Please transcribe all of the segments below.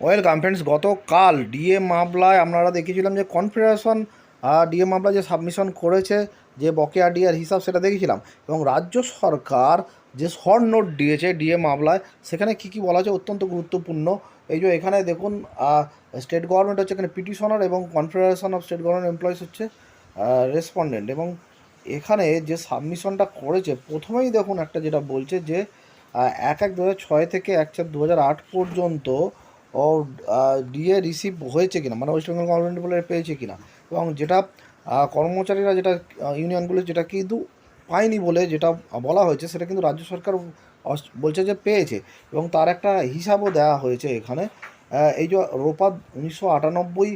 Welcome friends গতকাল DA মামলায় আপনারা দেখেছিলাম যে কনফেডারেশন ডিএ মামলা যে সাবমিশন করেছে, যে বকেয়া ডিএর হিসাব সেটা দেখেছিলাম এবং রাজ্য সরকার যে শর্ট নোট দিয়েছে ডিএ মামলায়, সেখানে কী কী বলা আছে অত্যন্ত গুরুত্বপূর্ণ। এই যে এখানে দেখুন স্টেট গভর্নমেন্ট হচ্ছে এখানে পিটিশনার এবং confederation of state government employees হচ্ছে রেসপন্ডেন্ট এবং এখানে যে সাবমিশনটা করেছে, প্রথমেই দেখুন একটা যেটা বলছে যে এক এক দু ছয় থেকে এক চার দু আট পর্যন্ত ও ডিএ রিসিভ হয়েছে কিনা মানে ওয়েস্ট বেঙ্গল গভর্নমেন্ট বলে পেয়েছে কিনা, এবং যেটা কর্মচারীরা যেটা ইউনিয়নগুলো যেটা কিন্তু পায়নি বলে যেটা বলা হয়েছে, সেটা কিন্তু রাজ্য সরকার বলছে যে পেয়েছে, এবং তার একটা হিসাবও দেওয়া হয়েছে এখানে এই যে রোপা উনিশশো আটানব্বই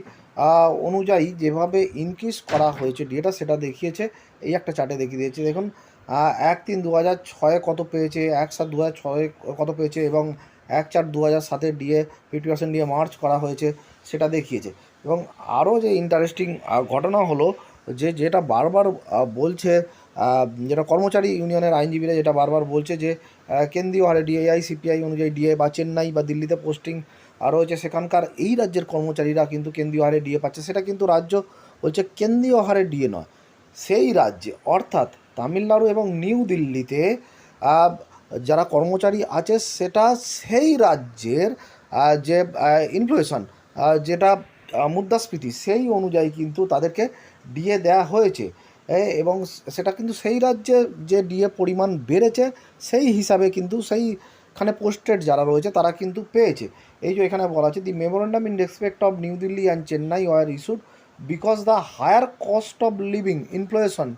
অনুযায়ী যেভাবে ইনক্রিজ করা হয়েছে ডিএটা সেটা দেখিয়েছে, এই একটা চার্টে দেখিয়ে দিয়েছে, দেখুন এক তিন দু হাজার ছয়ে কত পেয়েছে, এক সাত দু হাজার ছয়ে কত পেয়েছে, এবং এক চার দু হাজার সাতে DA fifty percent DA march করা হয়েছে, সেটা দেখিয়েছে। এবং আরও যে ইন্টারেস্টিং ঘটনা হলো যে, যেটা বারবার বলছে যেটা কর্মচারী ইউনিয়নের আইনজীবীরা যেটা বারবার বলছে যে কেন্দ্রীয় হারে ডিএআই সিপিআই অনুযায়ী ডিএ বা চেন্নাই বা দিল্লিতে পোস্টিং আরও হচ্ছে সেখানকার এই রাজ্যের কর্মচারীরা কিন্তু কেন্দ্রীয় হারে ডিএ পাচ্ছে। সেটা কিন্তু রাজ্য বলছে কেন্দ্রীয় হারে ডিএ নয়, সেই রাজ্যে। অর্থাৎ তামিলনাড়ু এবং নিউ দিল্লিতে যারা কর্মচারী আছে, সেটা সেই রাজ্যের যে ইনফ্লেশন যেটা মুদ্রাস্ফীতি, সেই অনুযায়ী কিন্তু তাদেরকে ডিএ দেওয়া হয়েছে। এবং সেটা কিন্তু সেই রাজ্যে যে ডিএ পরিমাণ বেড়েছে, সেই হিসাবে কিন্তু সেইখানে পোস্টেড যারা রয়েছে, তারা কিন্তু পেয়েছে। এই যে এখানে বলা আছে the memorandum in respect of new Delhi and Chennai were issued because the higher cost of living inflation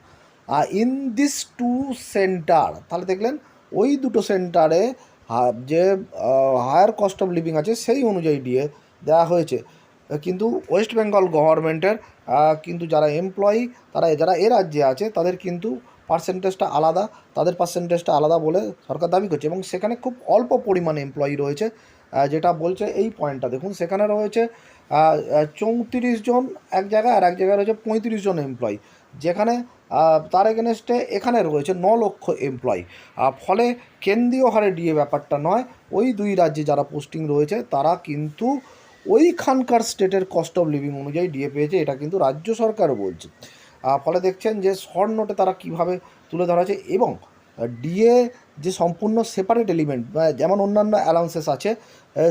in this two centre তাহলে দেখলেন ওই দুটো সেন্টারে যে হায়ার কস্ট অফ লিভিং আছে, সেই অনুযায়ী ডিএ দেওয়া হয়েছে। কিন্তু ওয়েস্ট বেঙ্গল গভর্নমেন্টের কিন্তু যারা এমপ্লয়ি তারা যারা এ রাজ্যে আছে, তাদের কিন্তু পার্সেন্টেজটা আলাদা, তাদের পার্সেন্টেজটা আলাদা বলে সরকার দাবি করছে। এবং সেখানে খুব অল্প পরিমাণে এমপ্লয়ি রয়েছে যেটা বলছে এই পয়েন্টটা দেখুন, সেখানে রয়েছে চৌত্রিশ জন এক জায়গায়, আর এক জায়গায় রয়েছে পঁয়ত্রিশ জন এমপ্লয়ি যেখানে তার এগেনস্টে এখানে রয়েছে ন লক্ষ এমপ্লয়ি ফলে কেন্দ্রীয় হারে ডিএ ব্যাপারটা নয়, ওই দুই রাজ্যে যারা পোস্টিং রয়েছে, তারা কিন্তু ওইখানকার স্টেটের কস্ট অফ লিভিং অনুযায়ী ডিএ পেয়েছে, এটা কিন্তু রাজ্য সরকারও বলছে। ফলে দেখছেন যে নোটে তারা কীভাবে তুলে ধরা আছে এবং ডিএ যে সম্পূর্ণ সেপারেট এলিমেন্ট যেমন অন্যান্য অ্যালাউন্সেস আছে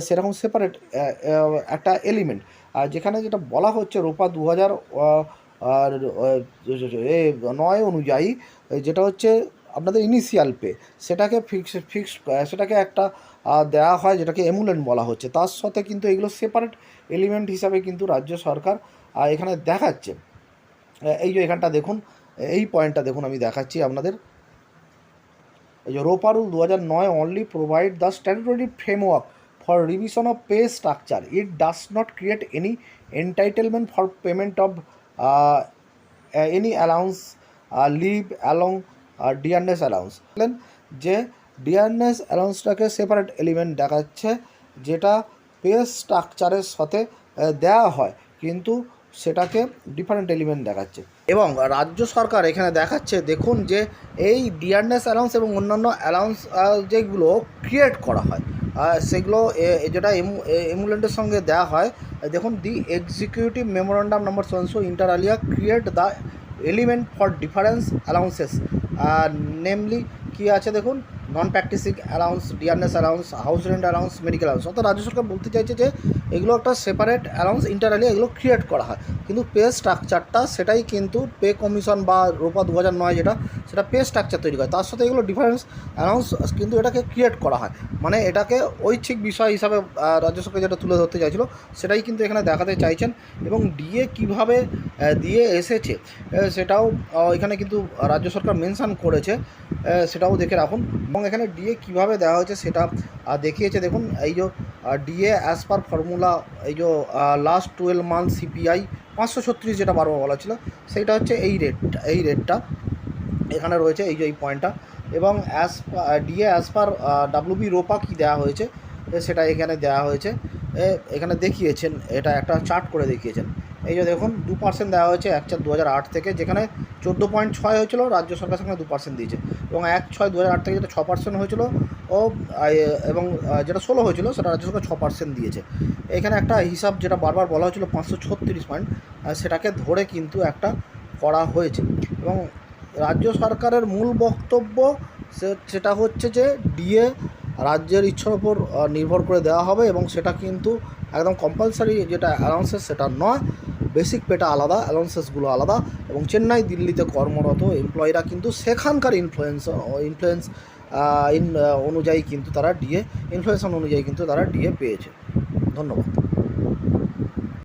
সেরকম সেপারেট একটা এলিমেন্ট যেখানে যেটা বলা হচ্ছে, রোপা দু হাজার আর নয় অনুযায়ী যেটা হচ্ছে আপনাদের ইনিশিয়াল পে সেটাকে ফিক্স ফিক্সড সেটাকে একটা দেওয়া হয় যেটাকে এমুলেন্ট বলা হচ্ছে। তার সাথে কিন্তু এগুলো সেপারেট এলিমেন্ট হিসাবে কিন্তু রাজ্য সরকার এখানে দেখাচ্ছে। এই যে এখানটা দেখুন এই পয়েন্টটা দেখুন, আমি দেখাচ্ছি আপনাদের। এই যে রোপা রুল দু হাজার নয় only provide the statutory framework for revision of pay structure it does not create any entitlement for payment of any allowance leave along dearness allowance যে ডিয়ারনেস অ্যালাউন্সটাকে সেপারেট এলিমেন্ট দেখাচ্ছে, যেটা পে স্ট্রাকচারের সাথে দেওয়া হয়, কিন্তু সেটাকে ডিফারেন্ট এলিমেন্ট দেখাচ্ছে। এবং রাজ্য সরকার এখানে দেখাচ্ছে, দেখুন যে এই ডিয়ারনেস অ্যালাউন্স এবং অন্যান্য অ্যালাউন্স যেগুলো ক্রিয়েট করা হয় সেগুলো যেটা এমুলেন্টের সঙ্গে দেওয়া হয় দেখুন, the executive memorandum number Sonso inter alia create the element for difference allowances namely কী আছে দেখুন? Non practising allowance dearness allowance house rent allowance medical allowance অর্থাৎ রাজ্য সরকার বলতে চাইছে যে, এগুলো একটা সেপারেট অ্যালাউন্স ইন্টারনালি এগুলো ক্রিয়েট করা হয়। কিন্তু পে স্ট্রাকচারটা সেটাই কিন্তু পে কমিশন বা রোপা দু হাজার নয় যেটা, সেটা পে স্ট্রাকচার তৈরি করে। তার সাথে এগুলো ডিফারেন্স অ্যালাউন্স কিন্তু এটাকে ক্রিয়েট করা হয়। মানে এটাকে ঐচ্ছিক বিষয় হিসাবে রাজ্য সরকার যেটা তুলে ধরতে চাইছিল, সেটাই কিন্তু এখানে দেখাতে চাইছেন। এবং ডিএ কীভাবে দিয়ে এসেছে সেটাও এখানে কিন্তু রাজ্য সরকার মেনশান করেছে। সেটাও দেখে রাখুন। এবং এখানে ডিএ কীভাবে দেওয়া হয়েছে সেটা দেখিয়েছে। দেখুন, এই যে ডিএ অ্যাজ পার ফর্মুলা এই যে লাস্ট টুয়েলভ মান্থ সিপিআই পাঁচশো ছত্রিশ যেটা বারবার বলা ছিল, সেইটা হচ্ছে এই রেটটা এই রেটটা এখানে রয়েছে এই যে, এই পয়েন্টটা এবং as DA as per WB ROPA কী দেওয়া হয়েছে, সেটা এখানে দেওয়া হয়েছে। এখানে দেখিয়েছেন, এটা একটা চার্ট করে দেখিয়েছেন। এই যে দেখুন, দু পার্সেন্ট দেওয়া হয়েছে, এক চার দু থেকে, যেখানে চোদ্দ পয়েন্ট ছয় হয়েছিল, রাজ্য সরকার সেখানে দু পার্সেন্ট দিয়েছে। এবং এক ছয় দু থেকে যেটা ছ পার্সেন্ট হয়েছিল, ও এবং যেটা ষোলো হয়েছিল, সেটা রাজ্য সরকার ছ পার্সেন্ট দিয়েছে। এখানে একটা হিসাব যেটা বারবার বলা হয়েছিল, পাঁচশো ছত্রিশ পয়েন্ট সেটাকে ধরে কিন্তু একটা করা হয়েছে। এবং রাজ্য সরকারের মূল বক্তব্য সেটা হচ্ছে যে, ডিএ রাজ্যের ইচ্ছার উপর নির্ভর করে দেওয়া হবে, এবং সেটা কিন্তু একদম কম্পালসারি যেটা অ্যালাউন্সেস সেটা নয়। বেসিক পেটা আলাদা, অ্যালাউন্সেসগুলো আলাদা এবং চেন্নাই, দিল্লিতে কর্মরত এমপ্লয়িরা কিন্তু সেখানকার ইনফ্লুয়েন্স ইনফ্লুয়েন্স ইন অনুযায়ী কিন্তু তারা ডিএ ইনফ্লুয়েশন অনুযায়ী কিন্তু তারা ডিএ পেয়েছে। ধন্যবাদ।